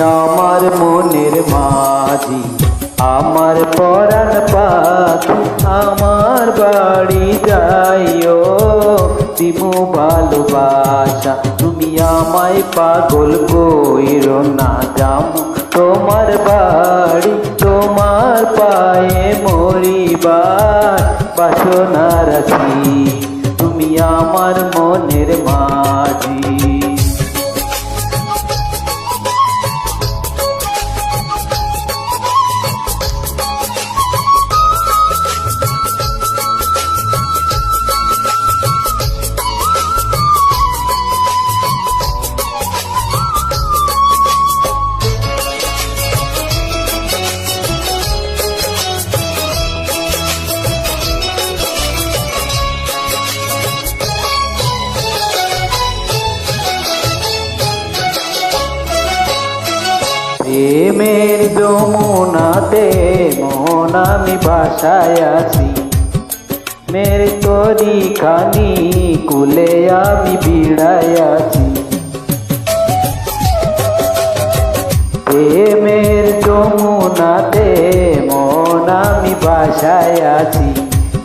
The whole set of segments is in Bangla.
আমার মনের মাঝি, আমার পরাণ পাখি, আমার বাড়ি যাইও। দিমু ভালোবাসা, তুমি আমায় পাগল কইরো না যাম তোমার বাড়ি, তোমার পায়ে মরিবার বাসনা রাখি। তুমি আমার মনের মাঝি প্রেমের যমুনাতে মন আমি বাসায় আছি। মেরে তরি খানি কুলে আমি বিড়ায় আছি। প্রেমের যমুনাতে মন আমি বাসায় আছি।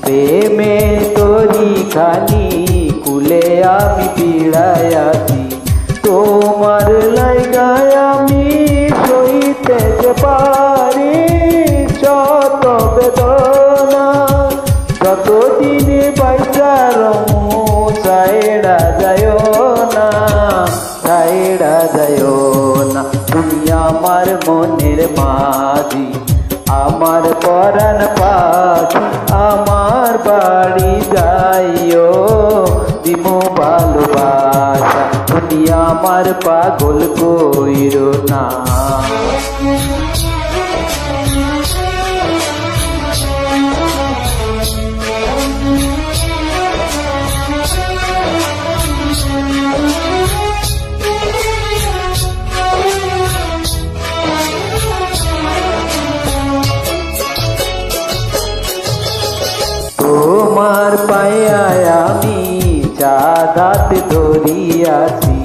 প্রেমের তরি খানি কুলে আমি বিড়ায় আছি। তোমার যে পারি যত বেদনা যতদিন বাইচার সাইডা যায় না সাইডা যায় না। তুমি আমার মনের মাঝি, আমার পরাণ পাখি, আমার বাড়ি যাইও, দিমু ভালোবাসা। তুমি আমার পাগল কইরো না। পায়ায় আমি চাঁদাত ধরিয়াছি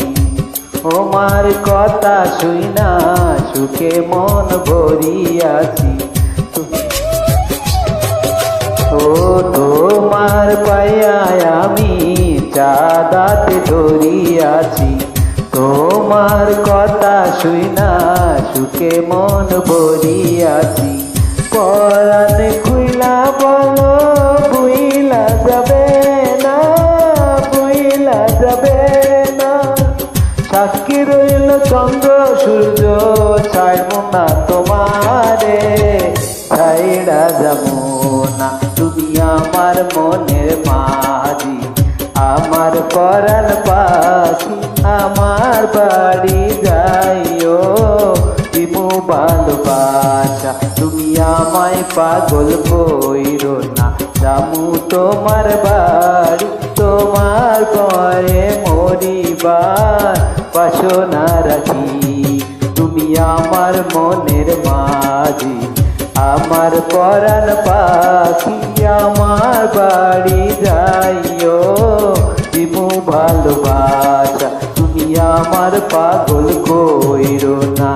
তোমার কথা শুই না সুখে মন ভরিয়াছি। ও তোমার পায়ায় আমি চাঁদাত ধরিয়াছি। তোমার কথা শুই না সুখে মন ভরিয়াছি। পরাণ খুইলা বলো যাব না। তুমি আমার মনের মাঝি, আমার পরাণ পাখি, আমার বাড়ি যাইও। দিমু ভালোবাসা, তুমি আমায় পাগল কইরো না। জামু তোমার বাড়ি, তোমার ঘরে মরিবার বাসনা রাখি। তুমি আমার মনের মাঝি আমার পরাণ পাখি আমার বাড়ি যাইও। দিমু ভালোবাসা তুমি আমার পাগল কইরো না।